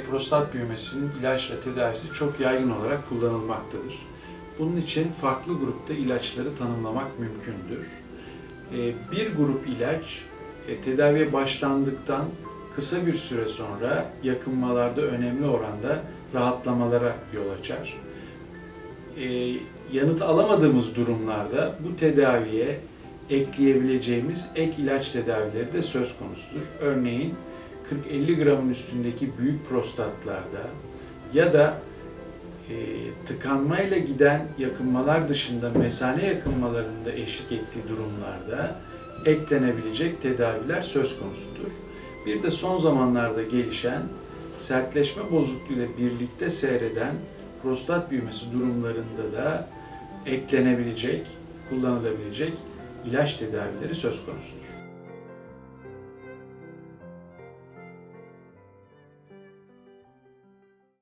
Prostat büyümesinin ilaçla tedavisi çok yaygın olarak kullanılmaktadır. Bunun için farklı grupta ilaçları tanımlamak mümkündür. Ee, Bir grup ilaç e, tedaviye başlandıktan kısa bir süre sonra yakınmalarda önemli oranda rahatlamalara yol açar. Ee, Yanıt alamadığımız durumlarda bu tedaviye ekleyebileceğimiz ek ilaç tedavileri de söz konusudur. Örneğin 40-50 gramın üstündeki büyük prostatlarda ya da e, tıkanmayla giden yakınmalar dışında mesane yakınmalarında eşlik ettiği durumlarda eklenebilecek tedaviler söz konusudur. Bir de son zamanlarda gelişen sertleşme bozukluğuyla birlikte seyreden prostat büyümesi durumlarında da eklenebilecek, kullanılabilecek ilaç tedavileri söz konusudur.